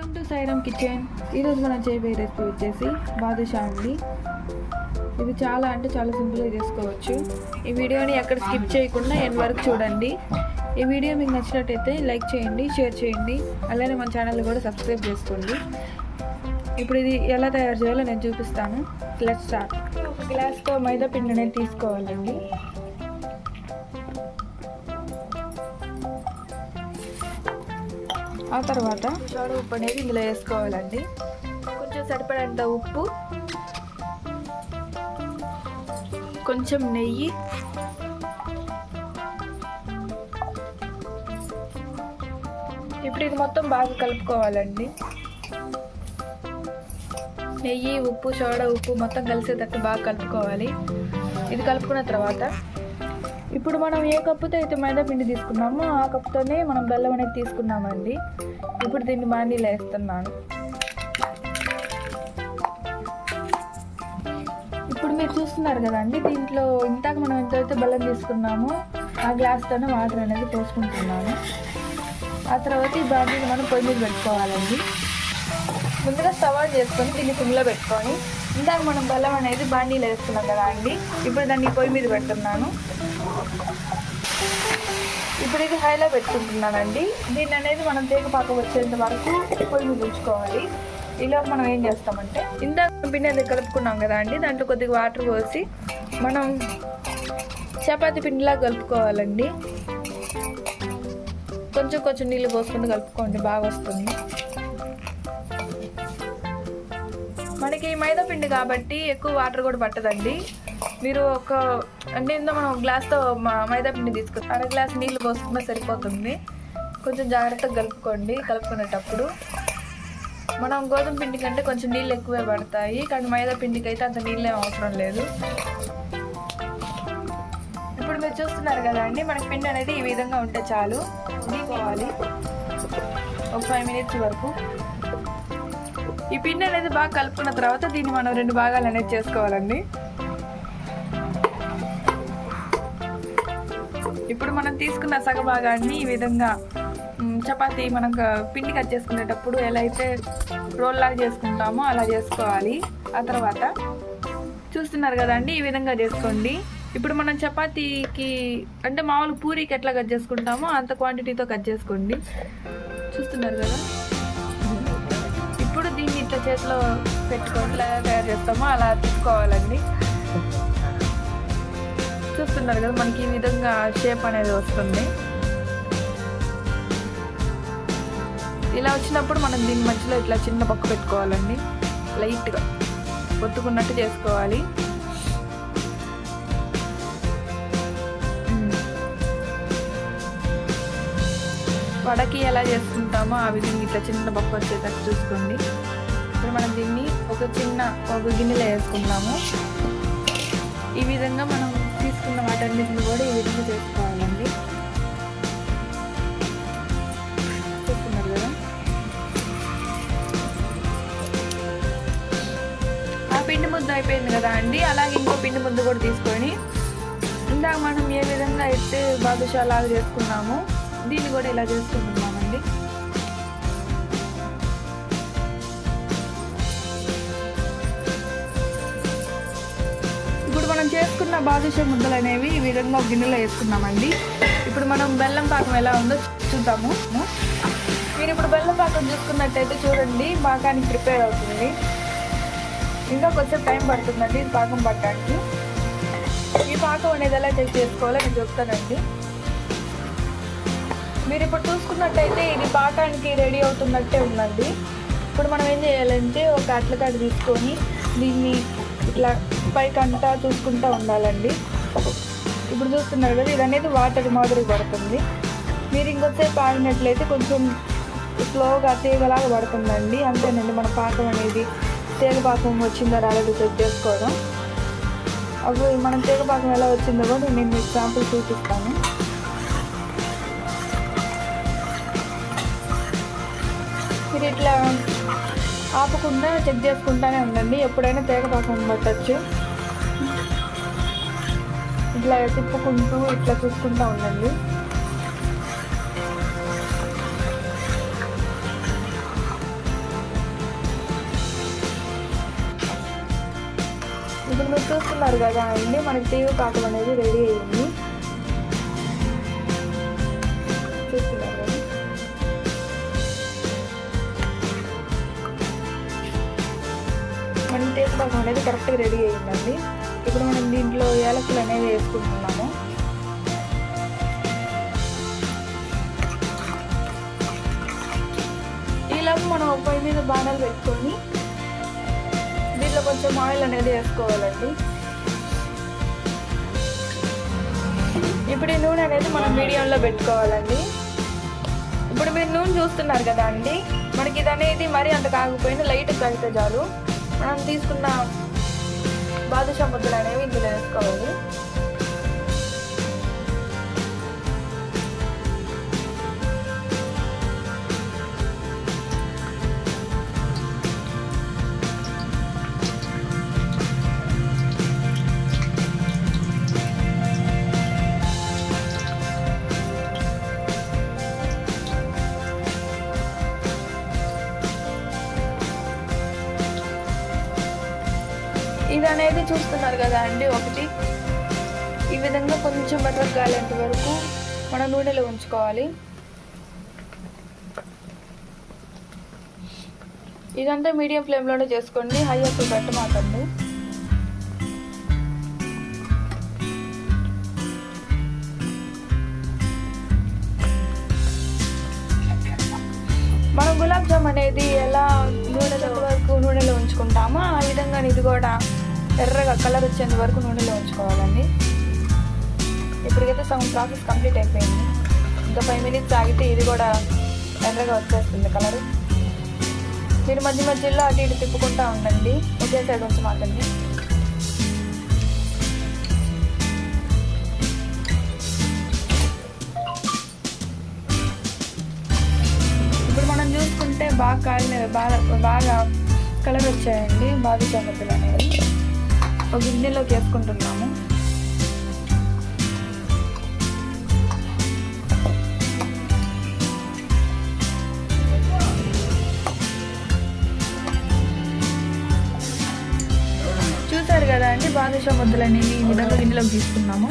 Welcome to Sairam kitchen ఈరోజు మనం చేయబోయే రెసిపీ వచ్చేసి బాదుషా అండి. ఇది చాలా అంటే చాలా సింపుల్గా చేసుకోవచ్చు. ఈ వీడియోని ఎక్కడ స్కిప్ చేయకుండా ఎన్ వరకు చూడండి. ఈ వీడియో మీకు నచ్చినట్టయితే లైక్ చేయండి షేర్ చేయండి. అలానే మన ఛానల్ కూడా సబ్స్క్రైబ్ చేసుకోండి. ఇప్పుడు ఇది ఎలా తయారు చేయాలో నేను చూపిస్తాను. లెట్ స్టార్ట్ ఒక గ్లాస్తో మైదా పిండి అనేది తీసుకోవాలండి. ఆ తర్వాత చోడ ఉప్పు అనేది ఇందులో వేసుకోవాలండి. కొంచెం సరిపడేంత ఉప్పు కొంచెం నెయ్యి ఇప్పుడు ఇది మొత్తం బాగా కలుపుకోవాలండి. నెయ్యి ఉప్పు సోడా ఉప్పు మొత్తం కలిసేటట్టు బాగా కలుపుకోవాలి. ఇది కలుపుకున్న తర్వాత ఇప్పుడు మనం ఏ కప్పుతో అయితే మైదా పిండి తీసుకున్నామో ఆ కప్పుతోనే మనం బెల్లం అనేది తీసుకున్నామండి. ఇప్పుడు దీన్ని మాండీలో వేస్తున్నాను. ఇప్పుడు మీరు చూస్తున్నారు కదండి దీంట్లో ఇంతాక మనం ఎంతైతే బెల్లం తీసుకున్నామో ఆ గ్లాస్తోనే వాటర్ అనేది పోసుకుంటున్నాను ఆ తర్వాత ఈ బాండీని మనం పొయ్యి మీద పెట్టుకోవాలండి. ముందుగా స్టవ్ ఆన్ చేసుకొని దీన్ని పిండిలో పెట్టుకొని ఇందాక మనం బెల్లం అనేది బాండీలో వేస్తున్నాం కదా అండి. ఇప్పుడు దాన్ని పొయ్యి మీద పెడుతున్నాను. ఇప్పుడు ఇది హైలో పెట్టుకుంటున్నానండి. దీన్ని అనేది మనం తేగపాక వచ్చేంత వరకు పొయ్యి మీద ఉంచుకోవాలి. ఇలా మనం ఏం చేస్తామంటే ఇందాక పిండి అది కలుపుకున్నాం కదా అండి. దాంట్లో కొద్దిగా వాటర్ పోసి మనం చపాతి పిండిలా కలుపుకోవాలండి. కొంచెం కొంచెం నీళ్ళు పోసుకుంటూ కలుపుకోండి బాగా వస్తుంది. మనకి మైదా పిండి కాబట్టి ఎక్కువ వాటర్ కూడా పట్టదండి. మీరు ఒక అంటే ఇందులో మనం గ్లాస్తో మైదా పిండి తీసుకుని అర గ్లాస్ నీళ్ళు పోసుకున్నా సరిపోతుంది. కొంచెం జాగ్రత్తగా కలుపుకోండి కలుపుకునేటప్పుడు. మనం గోధుమ పిండి కంటే కొంచెం నీళ్ళు ఎక్కువే పడతాయి. కానీ మైదా పిండికి అయితే అంత నీళ్ళేం అవసరం లేదు. ఇప్పుడు మీరు చూస్తున్నారు కదా అండి మనకి పిండి అనేది ఈ విధంగా ఉంటే చాలు. తీసుకోవాలి ఒక ఫైవ్ మినిట్స్ వరకు. ఈ పిండి అనేది బాగా కలుపుకున్న తర్వాత దీన్ని మనం రెండు భాగాలు అనేది చేసుకోవాలండి. ఇప్పుడు మనం తీసుకున్న సగ భాగాన్ని ఈ విధంగా చపాతి చపాతీ మనం పిండి కట్ చేసుకునేటప్పుడు ఎలా అయితే రోల్ లాగా చేసుకుంటామో అలా చేసుకోవాలి. ఆ తర్వాత చూస్తున్నారు కదండి ఈ విధంగా చేసుకోండి. ఇప్పుడు మనం చపాతీకి అంటే మామూలు పూరీకి ఎట్లా కట్ చేసుకుంటామో అంత క్వాంటిటీతో కట్ చేసుకోండి. చూస్తున్నారు కదా? ఇప్పుడు ఇట్లా చేతిలో పెట్టుకోట్లా తయారు చేస్తామో అలా తీసుకోవాలండి. చూస్తున్నారు కదా మనకి ఈ విధంగా షేప్ అనేది వస్తుంది. ఇలా వచ్చినప్పుడు మనం దీని మధ్యలో ఇట్లా చిన్న పక్క పెట్టుకోవాలండి. లైట్గా ఒత్తుకున్నట్టు చేసుకోవాలి. వడకి ఎలా చేసుకుంటామో ఆ విధంగా ఇట్లా చిన్న పప్పు వచ్చేటట్టు చూసుకోండి. ఇప్పుడు మనం దీన్ని ఒక చిన్న ఒక గిన్నెలో వేసుకుందాము. ఈ విధంగా మనం తీసుకున్న వాటన్నిటిని కూడా ఈ విధంగా చేసుకోవాలండి. చూస్తున్నారు కదా? ఆ పిండి ముద్ద అయిపోయింది కదా అండి? అలాగే ఇంకో పిండి ముద్ద కూడా తీసుకొని ఇందాక మనం ఏ విధంగా అయితే బాదుషా లాగా చేసుకున్నాము దీన్ని కూడా ఇలా చేసుకుంటున్నామండి చేసుకున్న బాదుషా ముద్దలు అనేవి ఈ విధంగా గిన్నెలో వేసుకున్నామండి. ఇప్పుడు మనం బెల్లం పాకం ఎలా ఉందో చూద్దాము. మీరు ఇప్పుడు బెల్లం పాకం చూసుకున్నట్టయితే చూడండి పాకానికి ప్రిపేర్ అవుతుంది. ఇంకా కొంచెం టైం పడుతుందండి పాకం పట్టడానికి. ఈ పాకం అనేది ఎలా చెక్ చేసుకోవాలో నేను చెప్తానండి. మీరు ఇప్పుడు చూసుకున్నట్టయితే ఇది పాకానికి రెడీ అవుతున్నట్టే ఉందండి. ఇప్పుడు మనం ఏం చేయాలంటే ఒక అట్లకాడ తీసుకొని దీన్ని ఇట్లా పైకంతా చూసుకుంటూ ఉండాలండి. ఇప్పుడు చూస్తున్నారు కదా ఇది అనేది వాటర్ మాదిరి పడుతుంది. మీరు ఇంకొంచెంసేపు ఆడినట్లయితే కొంచెం స్లోగా తీగలాగా పడుతుందండి. అంతేనండి మన పాకం అనేది తేగపాకం పాకం రాలేదు చెక్ చేసుకోవడం. అప్పుడు మనం తేగపాకం ఎలా వచ్చిందో కూడా నేను మీకు శాంపుల్ చూపిస్తాను. మీరు ఇట్లా ఆపకుండా చెక్ చేసుకుంటానే ఉండండి. ఎప్పుడైనా తేగ పాకం పట్టచ్చు. ఇట్లా తిప్పుకుంటూ ఇట్లా చూసుకుంటూ ఉండండి. ఇప్పుడు మీరు చూస్తున్నారు కదా అండి మనకి టీవీ పాకం అనేది రెడీ అయ్యింది చూస్తున్నారు కదా పాకం అనేది కరెక్ట్గా రెడీ అయ్యిందండి. ఇప్పుడు మనం దీంట్లో ఏలకులు అనేవి వేసుకుంటున్నాము. ఈలోపు మనం పొయ్యి మీద బాణాలు పెట్టుకొని దీంట్లో కొంచెం ఆయిల్ అనేది వేసుకోవాలండి. ఇప్పుడు ఈ నూనె అనేది మనం మీడియంలో పెట్టుకోవాలండి. ఇప్పుడు మీరు నూనె చూస్తున్నారు కదా అండి. మనకి ఇది అనేది మరీ అంత కాకపోయినా లైట్ తాగితే చాలు. మనం తీసుకున్న బాదుషా ముద్దలు అనేవి ఇందులో వేసుకోవాలి. చూస్తున్నారు కదా అండి ఒకటి. ఈ విధంగా కొంచెం బటర్ వరకు మనం నూనెలో ఉంచుకోవాలి. ఇదంతా మీడియం ఫ్లేమ్లోనే చేసుకోండి హై అసలు పెట్టమాకండి మనం గులాబ్ జామ్ అనేది ఎలా నూనెలో వరకు నూనెలో ఉంచుకుంటామో ఆ విధంగా ఇది కూడా ఎర్రగా కలర్ వచ్చేంత వరకు నూనెలో ఉంచుకోవాలండి. ఇప్పటికైతే సగం ప్రాసెస్ కంప్లీట్ అయిపోయింది. ఇంకా ఫైవ్ మినిట్స్ ఆగితే ఇది కూడా ఎర్రగా వచ్చేస్తుంది కలర్. మీరు మధ్య మధ్యలో అటు ఇటు తిప్పుకుంటా ఉండండి. ఒకే సైడ్ ఉంచమాకండి. ఇప్పుడు మనం చూసుకుంటే బాగా కాలిన బాగా బాగా కలర్ వచ్చాయండి. బాగా చమతులు అనేవి. ఒక గిన్నెలోకి వేసుకుంటున్నాము. చూసారు కదా అండి బాదుషా ముద్దలు అనేవి ఈ విధంగా గిన్నెలోకి తీసుకున్నాము.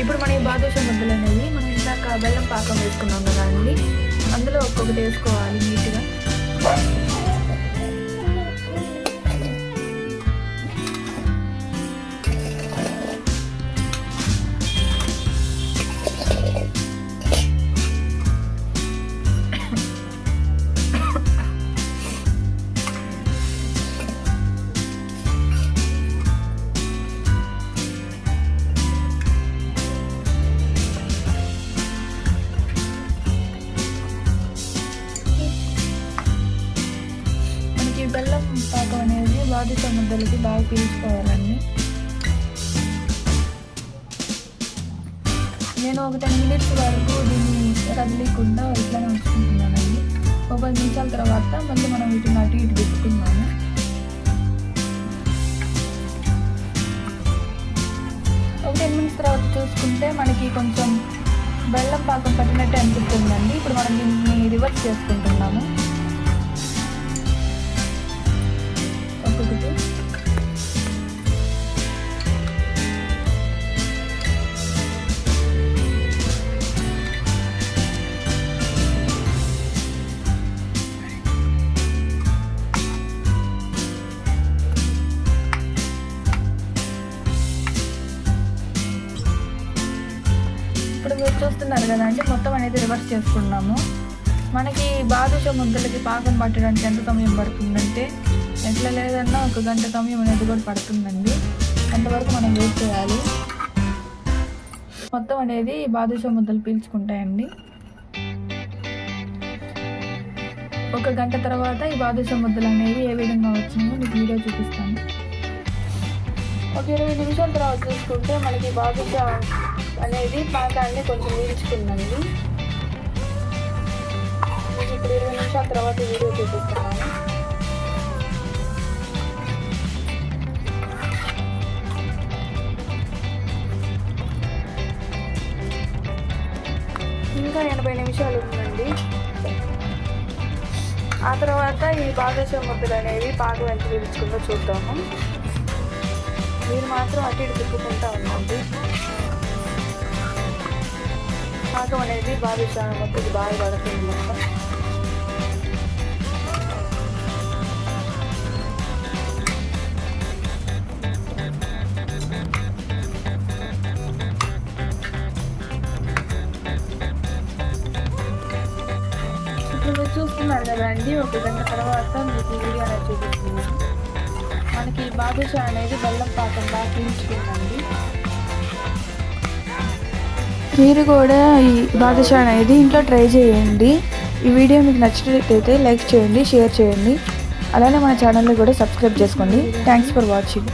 ఇప్పుడు మనం ఈ బాదుషా ముద్దలు అనేవి మనం ఇందాక బెల్లం పాకం వేసుకున్నాం కదా అండి. అందులో ఒక్కొక్కటి వేసుకోవాలి నీట్గా. అనేది ముద్దలకి బాగా పీల్చుకోవాలండి. నేను ఒక టెన్ మినిట్స్ వరకు దీన్ని కదిలీకుండా ఇట్లానే ఉంచుకుంటున్నానండి ఒక పది నిమిషాల తర్వాత మళ్ళీ మనం వీటిని అటు ఇటు పెట్టుకున్నాము ఒక టెన్ మినిట్స్ తర్వాత చూసుకుంటే మనకి కొంచెం బెల్లం పాకం పట్టినట్టు అనిపిస్తుందండి. ఇప్పుడు మనం దీన్ని రివర్స్ చేసుకుంటున్నాము. ఇప్పుడు మీరు చూస్తున్నారు కదండి మొత్తం అనేది రివర్స్ చేసుకున్నాము. మనకి బాదుషా ముద్దలకి పాకం పట్టడానికి ఎంత సమయం పడుతుందంటే ఎట్లా లేదన్నా ఒక గంట సమయం అనేది కూడా పడుతుందండి. అంతవరకు మనం వెయిట్ చేయాలి. మొత్తం అనేది బాదుషా ముద్దలు పీల్చుకుంటాయండి. ఒక గంట తర్వాత ఈ బాదుషా ముద్దలు అనేవి ఏ విధంగా వచ్చిందో మీకు వీడియో చూపిస్తాను. ఒక ఇరవై నిమిషాల తర్వాత చూసుకుంటే మనకి బాదుషా అనేది పాకాన్ని కొంచెం పీల్చుకుందండి మీకు ఇప్పుడు ఇరవై నిమిషాల తర్వాత వీడియో చూపిస్తున్నాను ఇంకా ఎనభై నిమిషాలు ఉందండి. ఆ తర్వాత ఈ బాదుషా ముద్దలు అనేవి పాకం ఎంత పీల్చుకుందో చూద్దాము. మీరు మాత్రం అటు ఇటు తిప్పుకుంటా ఉండండి. పాకం అనేది బాదుషా మొత్తం ఇది బాగా పడుతుంది మొత్తం ఇప్పుడు చూస్తున్నారు కదండి ఒక గంట తర్వాత మీకు వీడియో అనేది చూపిస్తుంది. మనకి బాదుషా అనేది బెల్లం పాకం బాగా పీల్చుకుందండి. మీరు కూడా ఈ బాదుషా అనేది ఇంట్లో ట్రై చేయండి. ఈ వీడియో మీకు నచ్చినట్లయితే లైక్ చేయండి షేర్ చేయండి. అలానే మన ఛానల్ని కూడా సబ్స్క్రైబ్ చేసుకోండి. Thanks for watching